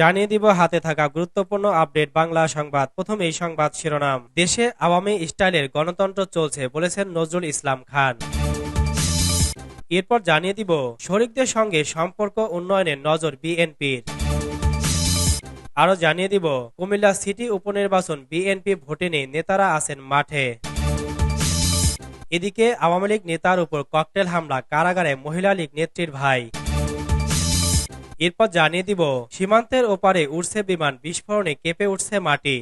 জানিয়ে দিব, হাতে থাকা গুরুত্বপূর্ণ আপডেট বাংলা সংবাদ। প্রথম এই সংবাদ শিরোনাম, দেশে আওয়ামী স্টাইলের গণতন্ত্র চলছে বলেছেন নজরুল ইসলাম খান। এরপর জানিয়ে দিব, শরিকদের সঙ্গে সম্পর্ক উন্নয়নের নজর বিএনপির। আরও জানিয়ে দিব, কুমিল্লা সিটি উপনির্বাচন বিএনপি ভোটে নেই নেতারা আছেন মাঠে। এদিকে আওয়ামী লীগ নেতার উপর ককটেল হামলা, কারাগারে মহিলা লীগ নেত্রীর ভাই। এরপর জানিয়ে দিব, সীমান্তের ওপারে উড়ছে বিমান, বিস্ফোরণে কেঁপে উঠছে মাটি।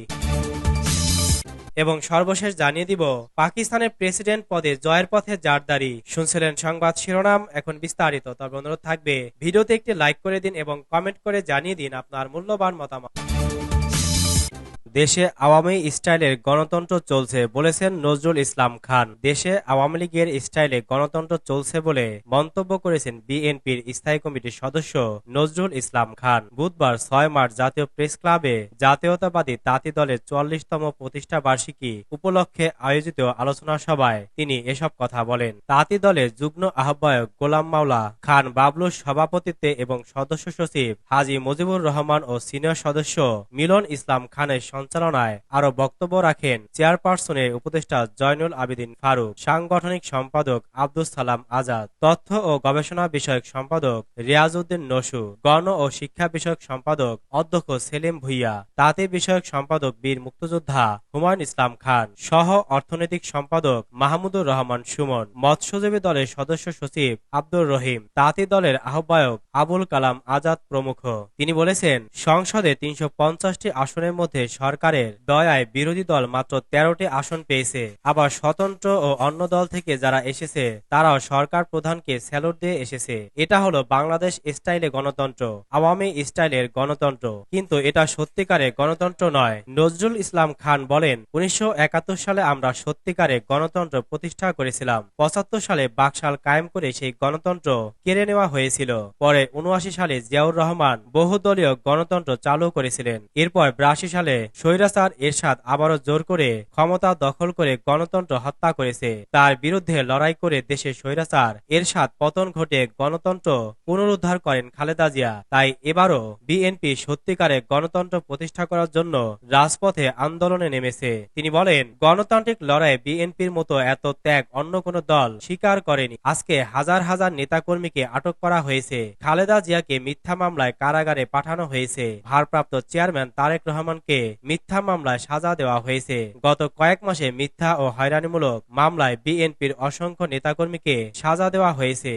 এবং সর্বশেষ জানিয়ে দিব, পাকিস্তানের প্রেসিডেন্ট পদে জয়ের পথে জারদারি। শুনছিলেন সংবাদ শিরোনাম, এখন বিস্তারিত। তবে অনুরোধ থাকবে, ভিডিওতে একটি লাইক করে দিন এবং কমেন্ট করে জানিয়ে দিন আপনার মূল্যবান মতামত। দেশে আওয়ামী স্টাইলের গণতন্ত্র চলছে বলেছেন নজরুল ইসলাম খান। দেশে আওয়ামী লীগের স্টাইলে গণতন্ত্র চলছে বলে মন্তব্য করেছেন বিএনপির স্থায়ী কমিটির সদস্য নজরুল ইসলাম খান। বুধবার ছয় মার্চ জাতীয় প্রেস ক্লাবে জাতীয়তাবাদী তাঁতি দলের চুয়াল্লিশতম প্রতিষ্ঠা বার্ষিকী উপলক্ষে আয়োজিত আলোচনা সভায় তিনি এসব কথা বলেন। তাঁতি দলের যুগ্ম আহ্বায়ক গোলাম মাওলা খান বাবলুর সভাপতিত্বে এবং সদস্য সচিব হাজি মুজিবুর রহমান ও সিনিয়র সদস্য মিলন ইসলাম খানের সঞ্চালনায় আরও বক্তব্য রাখেন চেয়ারপারসনের উপদেষ্টা জয়নুল আবেদিন ফারুক, সাংগঠনিক সম্পাদক আব্দুল সালাম আজাদ, তথ্য ও গবেষণা বিষয়ক সম্পাদক রিয়াজউদ্দিন নসু, গণ ও শিক্ষা বিষয়ক সম্পাদক অধ্যক্ষ সেলিম ভুইয়া, তাঁতি বিষয়ক সম্পাদক বীর মুক্তিযোদ্ধা হুমায়ুন ইসলাম খান, সহ অর্থনৈতিক সম্পাদক মাহমুদুর রহমান সুমন, মৎস্যজীবী দলের সদস্য সচিব আব্দুর রহিম, তাঁতি দলের আহ্বায়ক আবুল কালাম আজাদ প্রমুখ। তিনি বলেছেন, সংসদে তিনশো পঞ্চাশটি আসনের মধ্যে সরকারের দয়ায় বিরোধী দল মাত্র তেরোটি আসন পেয়েছে। আবার স্বতন্ত্র ও অন্য দল থেকে যারা এসেছে, তারাও সরকার প্রধানকে স্যালুট দিয়ে এসেছে। এটা হলো বাংলাদেশ স্টাইলে গণতন্ত্র, আওয়ামী স্টাইলের গণতন্ত্র। কিন্তু এটা সত্যিকারের গণতন্ত্র নয়। নজরুল ইসলাম খান বলেন, উনিশশো একাত্তর সালে আমরা সত্যিকারে গণতন্ত্র প্রতিষ্ঠা করেছিলাম। পঁচাত্তর সালে বাকশাল কায়েম করে সেই গণতন্ত্র কেড়ে নেওয়া হয়েছিল। পরে উনআশি সালে জিয়াউর রহমান বহুদলীয় গণতন্ত্র চালু করেছিলেন। এরপর বিরাশি সালে স্বৈরাচার এরশাদ আবারও জোর করে ক্ষমতা দখল করে গণতন্ত্র হত্যা করেছে। তার বিরুদ্ধে লড়াই করে দেশে স্বৈরাচার এরশাদ পতন ঘটে গণতন্ত্র পুনরুদ্ধার করেন খালেদা জিয়া। তাই এবারও বিএনপি সত্যিকারে গণতন্ত্র প্রতিষ্ঠা করার জন্য রাজপথে আন্দোলনে নেমেছে। তিনি বলেন, গণতান্ত্রিক লড়াইয়ে বিএনপির মতো এত ত্যাগ অন্য কোনো দল স্বীকার করেনি। আজকে হাজার হাজার নেতাকর্মীকে আটক করা হয়েছে। খালেদা জিয়াকে মিথ্যা মামলায় কারাগারে পাঠানো হয়েছে। ভারপ্রাপ্ত চেয়ারম্যান তারেক রহমানকে মিথ্যা মামলায় সাজা দেওয়া হয়েছে। গত কয়েক মাসে মিথ্যা ও হয়রানিমূলক মামলায় বিএনপির অসংখ্য নেতাকর্মীকে সাজা দেওয়া হয়েছে।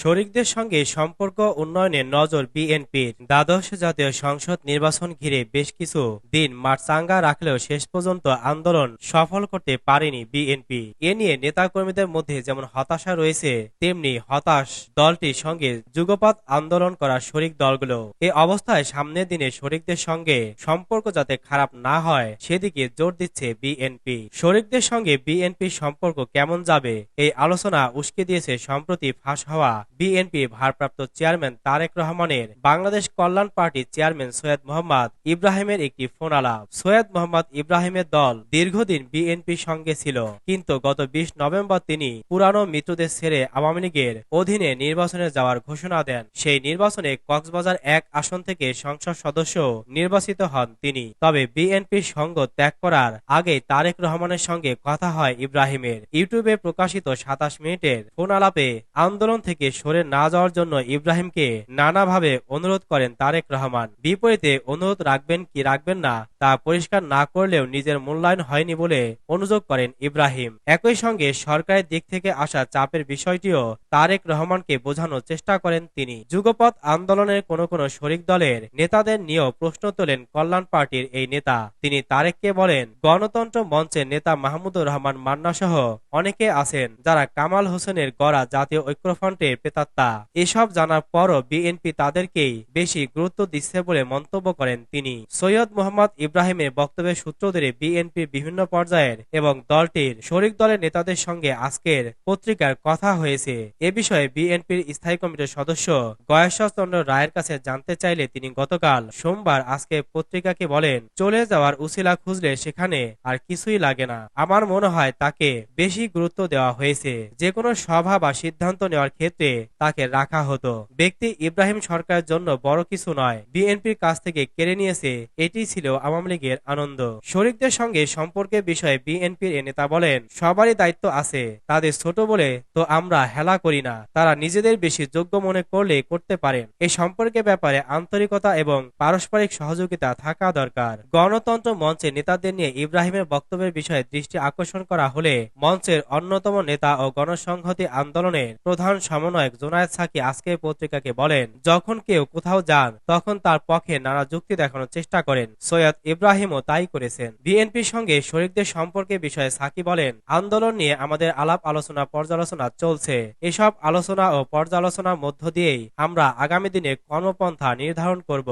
শরিকদের সঙ্গে সম্পর্ক উন্নয়নে নজর বিএনপির। দ্বাদশ জাতীয় সংসদ নির্বাচন ঘিরে বেশ কিছু দিন মাঠচাঙ্গা রাখলেও শেষ পর্যন্ত আন্দোলন সফল করতে পারেনি বিএনপি। এ নিয়ে নেতাকর্মীদের মধ্যে যেমন হতাশা রয়েছে, তেমনি হতাশ দলটির সঙ্গে যুগপাত আন্দোলন করা শরিক দলগুলো। এ অবস্থায় সামনের দিনে শরিকদের সঙ্গে সম্পর্ক যাতে খারাপ না হয়, সেদিকে জোর দিচ্ছে বিএনপি। শরিকদের সঙ্গে বিএনপির সম্পর্ক কেমন যাবে, এই আলোচনা উস্কে দিয়েছে সম্প্রতি ফাঁস হওয়া বিএনপি ভারপ্রাপ্ত চেয়ারম্যান তারেক রহমানের বাংলাদেশ কল্যাণ পার্টির চেয়ারম্যান সৈয়দ মোহাম্মদ ইব্রাহিমের একটি ফোন আলাপ সৈয়দ মোহাম্মদ ইব্রাহিমের দল দীর্ঘদিন বিএনপির সঙ্গে ছিল, কিন্তু গত বিশ নভেম্বর তিনি পুরানো মিত্রদের ছেড়ে আওয়ামী লীগের অধীনে নির্বাচনে যাওয়ার ঘোষণা দেন। সেই নির্বাচনে কক্সবাজার এক আসন থেকে সংসদ সদস্য নির্বাচিত হন তিনি। তবে বিএনপির সঙ্গ ত্যাগ করার আগে তারেক রহমানের সঙ্গে কথা হয় ইব্রাহিমের। ইউটিউবে প্রকাশিত সাতাশ মিনিটের ফোন আলাপে আন্দোলন থেকে সরে না যাওয়ার জন্য ইব্রাহিমকে নানাভাবে অনুরোধ করেন তারেক রহমান। বিপরীতে অনুরোধ রাখবেন কি রাখবেন না তা পরিষ্কার না করলেও নিজের মূল্যায়ন হয়নি বলে অনুযোগ করেন ইব্রাহিম। একই সঙ্গে সরকারের দিক থেকে আসা চাপের বিষয়টিও তারেক রহমানকে বোঝানোর চেষ্টা করেন তিনি। যুগপথ আন্দোলনের কোন কোন শরিক দলের নেতাদের নিয়েও প্রশ্ন তোলেন কল্যাণ পার্টির এই নেতা। তিনি তারেককে বলেন, গণতন্ত্র মঞ্চের নেতা মাহমুদুর রহমান মান্না সহ অনেকে আছেন যারা কামাল হোসেনের গড়া জাতীয় ঐক্যফ্রন্টের প্রেতাত্মা এসব জানার পরও বিএনপি তাদেরকেই বেশি গুরুত্ব দিচ্ছে বলে মন্তব্য করেন তিনি। সৈয়দ মোহাম্মদ ইব্রাহিমের বক্তব্যের সূত্র ধরে বিএনপির বিভিন্ন পর্যায়ের এবং দলটির শরিক দলের নেতাদের সঙ্গে আজকের পত্রিকার কথা হয়েছে। এ বিষয়ে বিএনপির স্থায়ী কমিটির সদস্য গয়েশ্বরচন্দ্র রায়ের কাছে জানতে চাইলে তিনি গতকাল সোমবার আজকে পত্রিকাকে বলেন, চলে যাওয়ার উসিলা খুঁজলে সেখানে আর কিছুই লাগে না। আমার মনে হয় তাকে বেশি গুরুত্ব দেওয়া হয়েছে। যে কোনো সভা বা সিদ্ধান্ত নেওয়ার ক্ষেত্রে তাকে রাখা হতো। ব্যক্তি ইব্রাহিম সরকারের জন্য বড় কিছু নয়। বিএনপির কাছ থেকে কেড়ে নিয়েছে, এটি ছিল আওয়ামী লীগের আনন্দ। শরিকদের সঙ্গে সম্পর্কের বিষয়ে বিএনপির নেতা বলেন, সবারই দায়িত্ব আছে, তাদের ছোট বলে তো আমরা হেলা করি না। তারা নিজেদের বেশি যোগ্য মনে করলে করতে পারেন। এই সম্পর্কের ব্যাপারে আন্তরিকতা এবং পারস্পরিক সহযোগিতা থাকা দরকার। গণতন্ত্র মঞ্চে নেতাদের নিয়ে ইব্রাহিমের বক্তব্যের বিষয়ে দৃষ্টি আকর্ষণ করা হলে মঞ্চের অন্যতম নেতা ও গণসংহতি আন্দোলনের প্রধান সমন্বয়ক জোনায়েদ সাকি আজকে পত্রিকাকে বলেন, যখন কেউ কোথাও যান, তখন তার পক্ষে নানা যুক্তি দেখানোর চেষ্টা করেন। সৈয়দ ইব্রাহিমও তাই করেছেন। বিএনপির সঙ্গে শরিকদের সম্পর্কে বিষয়ে সাকি বলেন, আন্দোলন নিয়ে আমাদের আলাপ আলোচনা পর্যালোচনা চলছে। এসব আলোচনা ও পর্যালোচনার মধ্য দিয়েই আমরা আগামী দিনে কর্মপন্থা নির্ধারণ করব।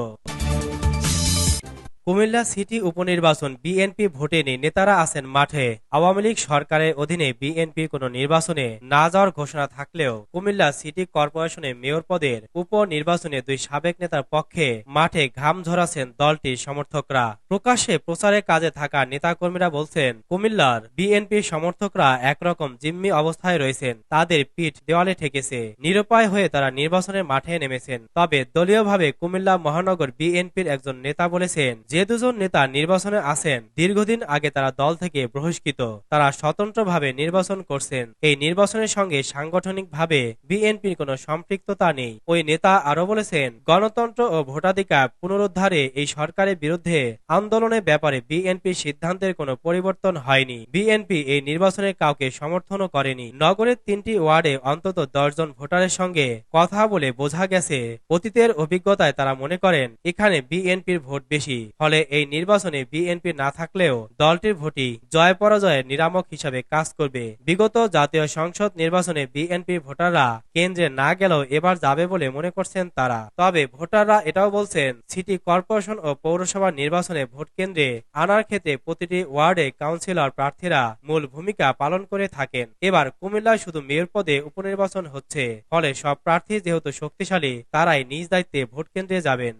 কুমিল্লা সিটি উপনির্বাচন বিএনপি ভোটে নেই নেতারা আছেন মাঠে। আওয়ামী লীগ সরকারের অধীনে বিএনপি কোনো নির্বাচনে না যাওয়ার ঘোষণা থাকলেও কুমিল্লা সিটি কর্পোরেশনে মেয়র পদের উপনির্বাচনে দুই সাবেক নেতার পক্ষে মাঠে ঘাম ঝরাছেন দলটির সমর্থকরা। প্রকাশ্যে প্রচারের কাজে থাকা নেতাকর্মীরা বলছেন, কুমিল্লার বিএনপির সমর্থকরা একরকম জিম্মি অবস্থায় রয়েছেন। তাদের পিঠ দেওয়ালে ঠেকেছে। নিরুপায় হয়ে তারা নির্বাচনের মাঠে নেমেছেন। তবে দলীয়ভাবে কুমিল্লা মহানগর বিএনপির একজন নেতা বলেছেন যে দুজন নেতা নির্বাচনে আছেন, দীর্ঘদিন আগে তারা দল থেকে বহিষ্কৃত। তারা স্বতন্ত্রভাবে নির্বাচন করছেন। এই নির্বাচনের সঙ্গে সাংগঠনিকভাবে বিএনপির কোনো সম্পৃক্ততা নেই। ওই নেতা আরও বলেছেন, গণতন্ত্র ও ভোটাধিকার পুনরুদ্ধারে এই সরকারের বিরুদ্ধে আন্দোলনের ব্যাপারে বিএনপির সিদ্ধান্তের কোনো পরিবর্তন হয়নি। বিএনপি এই নির্বাচনে কাউকে সমর্থনও করেনি। নগরের তিনটি ওয়ার্ডে অন্তত দশজন ভোটারের সঙ্গে কথা বলে বোঝা গেছে, অতীতের অভিজ্ঞতায় তারা মনে করেন, এখানে বিএনপির ভোট বেশি। ফলে এই নির্বাচনে বিএনপি না থাকলেও দলটির ভোটই জয় পরাজয়ের নিরামক হিসাবে কাজ করবে। বিগত জাতীয় সংসদ নির্বাচনে বিএনপির ভোটাররা কেন্দ্রে না গেলেও এবার যাবে বলে মনে করছেন তারা। তবে ভোটাররা এটাও বলছেন, সিটি কর্পোরেশন ও পৌরসভা নির্বাচনে ভোট কেন্দ্রে আনার ক্ষেত্রে প্রতিটি ওয়ার্ডে কাউন্সিলর প্রার্থীরা মূল ভূমিকা পালন করে থাকেন। এবার কুমিল্লায় শুধু মেয়র পদে উপনির্বাচন হচ্ছে, ফলে সব প্রার্থী যেহেতু শক্তিশালী, তারাই নিজ দায়িত্বে ভোট কেন্দ্রে যাবেন।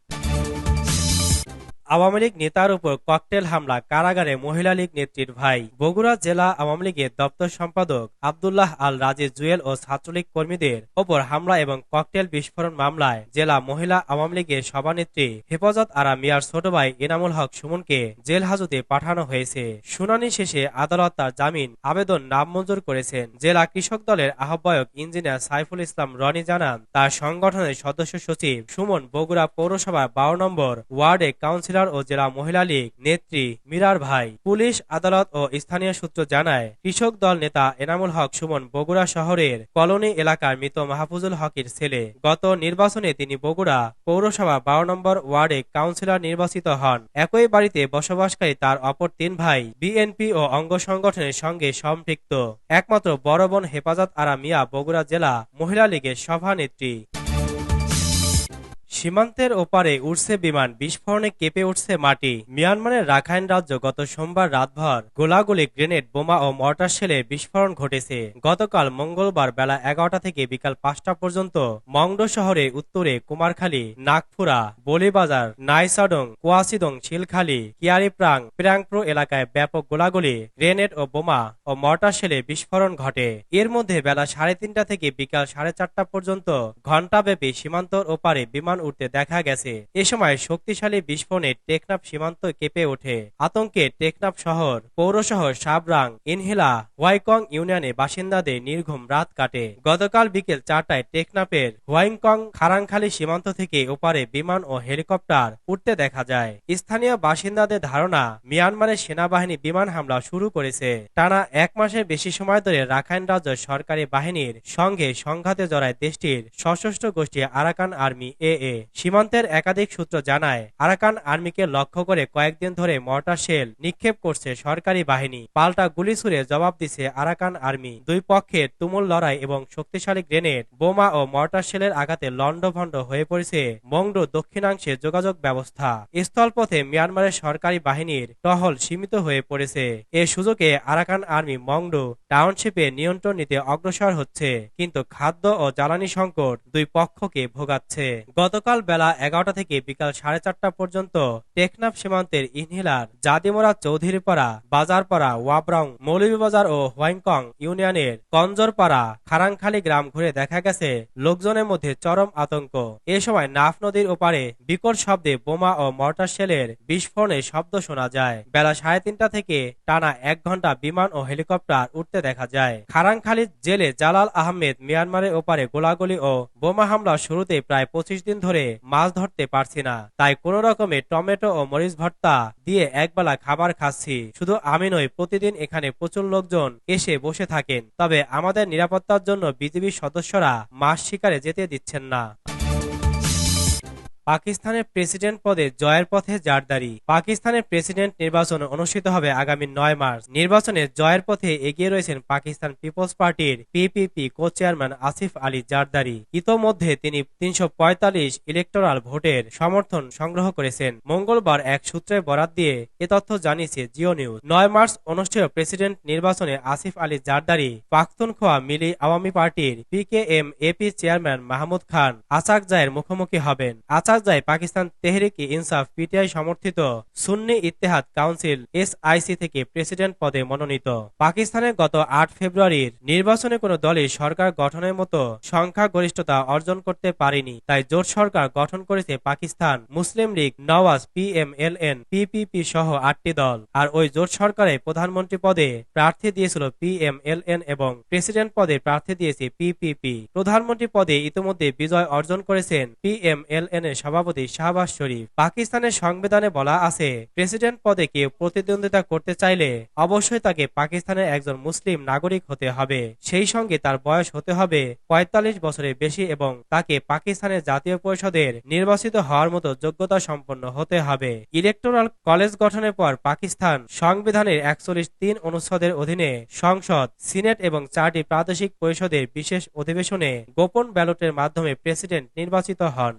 আওয়ামী লীগ নেতার উপর ককটেল হামলা, কারাগারে মহিলা লীগ নেত্রীর ভাই। বগুড়া জেলা আওয়ামী লীগের দপ্তর সম্পাদক আবদুল্লাহ আল রাজে জুয়েল ও ছাত্রলীগ কর্মীদের ওপর হামলা এবং ককটেল বিস্ফোরণ মামলায় জেলা মহিলা আওয়ামী লীগের সভানেত্রী হেফাজত আরা মিয়ার ছোট ভাই এনামুল হক সুমনকে জেল হাজতে পাঠানো হয়েছে। শুনানি শেষে আদালত তার জামিন আবেদন নামঞ্জুর করেছেন। জেলা কৃষক দলের আহ্বায়ক ইঞ্জিনিয়ার সাইফুল ইসলাম রনি জানান, তার সংগঠনের সদস্য সচিব সুমন বগুড়া পৌরসভা বারো নম্বর ওয়ার্ডে কাউন্সিল কাউন্সিলর ও জেলা মহিলা লীগ নেত্রী মীরার ভাই, পুলিশ, আদালত ও স্থানীয় সূত্র জানায়, কৃষক দল নেতা এনামুল হক সুমন বগুড়া শহরের কলোনি এলাকার মৃত মাহফুজুল হকের ছেলে। গত নির্বাচনে তিনি বগুড়া পৌরসভা বারো নম্বর ওয়ার্ডে কাউন্সিলর নির্বাচিত হন। একই বাড়িতে বসবাসকারী তার অপর তিন ভাই, বিএনপি ও অঙ্গ সংগঠনের সঙ্গে সম্পৃক্ত। একমাত্র বড় বোন হেফাজত আরা মিয়া বগুড়া জেলা মহিলা লীগের সভানেত্রী। সীমান্তের ওপারে উঠছে বিমান, বিস্ফোরণে কেঁপে উঠছে মাটি। মিয়ানমারের রাখাইন রাজ্য গত সোমবার রাতভর গোলাগুলি, গ্রেনেড, বোমা ও মর্টার শেলের বিস্ফোরণ ঘটেছে। গতকাল মঙ্গলবার বেলা এগারোটা থেকে বিকাল পাঁচটা পর্যন্ত মংডো শহরে উত্তরে কুমারখালী, নাগপুরা, বলিবাজার, নাইসাডং, কুয়াশিদং, শিলখালী, কিয়ারিপ্রাং, প্রাংপ্রো এলাকায় ব্যাপক গোলাগুলি, গ্রেনেড ও বোমা ও মর্টার শেলে বিস্ফোরণ ঘটে। এর মধ্যে বেলা সাড়ে তিনটা থেকে বিকাল সাড়ে চারটা পর্যন্ত ঘণ্টাব্যাপী সীমান্তর ওপারে বিমান উঠতে দেখা গেছে। এ সময় শক্তিশালী বিস্ফোরণে টেকনাফ সীমান্ত কেঁপে ওঠে। আতঙ্কে টেকনাফ শহর পৌরশহর সাবরাং ইনহেলা হোয়াইকং ইউনিয়নে বাসিন্দাদের নির্ঘুম রাত কাটে। গতকাল বিকেল চারটায় টেকনাফের হোয়াইকং খারাংখালী সীমান্ত থেকে ওপারে বিমান ও হেলিকপ্টার উঠতে দেখা যায়। স্থানীয় বাসিন্দাদের ধারণা, মিয়ানমারের সেনাবাহিনী বিমান হামলা শুরু করেছে। টানা এক মাসের বেশি সময় ধরে রাখাইন রাজ্য সরকারি বাহিনীর সঙ্গে সংঘাতে জড়ায় দেশটির সশস্ত্র গোষ্ঠী আরাকান আর্মি এ এ সীমান্তের একাধিক সূত্র জানায়, আরাকান আর্মিকে লক্ষ্য করে কয়েকদিন ধরে মর্টার শেল নিক্ষেপ করছে সরকারি বাহিনী। পাল্টা গুলি ছুড়ে জবাব দিছে আরাকান আর্মি। দুই পক্ষের তুমুল লড়াই এবং শক্তিশালী গ্রেনেড, বোমা ও মর্টার শেলের আঘাতে লণ্ডভণ্ড হয়ে পড়েছে মংডো দক্ষিণাংশে যোগাযোগ ব্যবস্থা। স্থলপথে মিয়ানমারের সরকারি বাহিনীর টহল সীমিত হয়ে পড়েছে। এ সুযোগে আরাকান আর্মি মংডো টাউনশিপে নিয়ন্ত্রণ নিতে অগ্রসর হচ্ছে, কিন্তু খাদ্য ও জ্বালানি সংকট দুই পক্ষকে ভোগাচ্ছে। গতকাল গতকাল বেলা এগারোটা থেকে বিকাল সাড়ে চারটা পর্যন্ত টেকনাফ সীমান্তের ইনহিলার জাদিমোড়া চৌধুরীপাড়া, বাজারপাড়া, ওয়াব্রাং, মৌলভীবাজার ও হোয়াইংকং ইউনিয়নের কঞ্জরপাড়া, খারাংখালী গ্রাম ঘুরে দেখা গেছে লোকজনের মধ্যে চরম আতঙ্ক। এ সময় নাফ নদীর ওপারে বিকট শব্দে বোমা ও মর্টার শেলের বিস্ফোরণের শব্দ শোনা যায়। বেলা সাড়ে তিনটা থেকে টানা এক ঘণ্টা বিমান ও হেলিকপ্টার উঠতে দেখা যায়। খারাংখালী জেলে জালাল আহমেদ মিয়ানমারের ওপারে গোলাগুলি ও বোমা হামলা শুরুতে প্রায় পঁচিশ দিন ধরে মাছ ধরতে পারছি না। তাই কোনো রকমে টমেটো ও মরিচ ভর্তা দিয়ে একবেলা খাবার খাচ্ছি। শুধু আমি নই, প্রতিদিন এখানে প্রচুর লোকজন এসে বসে থাকেন। তবে আমাদের নিরাপত্তার জন্য বিজিবির সদস্যরা মাছ শিকারে যেতে দিচ্ছেন না। পাকিস্তানের প্রেসিডেন্ট পদে জয়ের পথে জারদারি। পাকিস্তানের প্রেসিডেন্ট নির্বাচন অনুষ্ঠিত হবে আগামী নয় মার্চ। নির্বাচনে জয়ের পথে এগিয়ে রয়েছেন পাকিস্তান পিপলস পার্টির PPP co chairman Asif Ali Zardari. ইতোমধ্যে তিনি তিনশো ইলেকটোরাল ভোটের সমর্থন সংগ্রহ করেছেন। মঙ্গলবার এক সূত্রে বরাত দিয়ে এ তথ্য জানিয়েছে জিও নিউজ। নয় মার্চ অনুষ্ঠেয় প্রেসিডেন্ট নির্বাচনে আসিফ আলী জারদারি, পাখতুনখোয়া মিলি আওয়ামী পার্টির PKM AP chairman Mahmood Khan আচাকজায়ের মুখোমুখি হবেন। আচাক যায় পাকিস্তান তেহরিক ইনসাফ পিটিআই সমর্থিত সুন্নি ইত্তেহাদ কাউন্সিল এসআইসি থেকে প্রেসিডেন্ট পদে মনোনীত। পাকিস্তানের গত আট ফেব্রুয়ারির নির্বাচনে কোনো দলই সরকার গঠনের মতো সংখ্যাগরিষ্ঠতা অর্জন করতে পারেনি, তাই জোট সরকার গঠন করেছে Pakistan Muslim League, Nawaz, PMLN, PPP সহ আটটি দল। আর ওই জোট সরকারে প্রধানমন্ত্রী পদে প্রার্থী দিয়েছিল পিএমএলএন এবং প্রেসিডেন্ট পদে প্রার্থী দিয়েছে পিপিপি। প্রধানমন্ত্রী পদে ইতিমধ্যে বিজয় অর্জন করেছেন পিএমএলএন এর সভাপতি শাহবাজ শরীফ। পাকিস্তানের সংবিধানে বলা আছে, প্রেসিডেন্ট পদে কেউ প্রতিদ্বন্দ্বিতা করতে চাইলে অবশ্যই তাকে পাকিস্তানের একজন মুসলিম নাগরিক হতে হবে। সেই সঙ্গে তার বয়স হতে হবে পঁয়তাল্লিশ বছরের বেশি এবং তাকে পাকিস্তানের জাতীয় পরিষদের নির্বাচিত হওয়ার মতো যোগ্যতা সম্পন্ন হতে হবে। ইলেকটোরাল কলেজ গঠনের পর পাকিস্তান সংবিধানের একচল্লিশ তিন অনুচ্ছেদের অধীনে সংসদ, সিনেট এবং চারটি প্রাদেশিক পরিষদের বিশেষ অধিবেশনে গোপন ব্যালটের মাধ্যমে প্রেসিডেন্ট নির্বাচিত হন।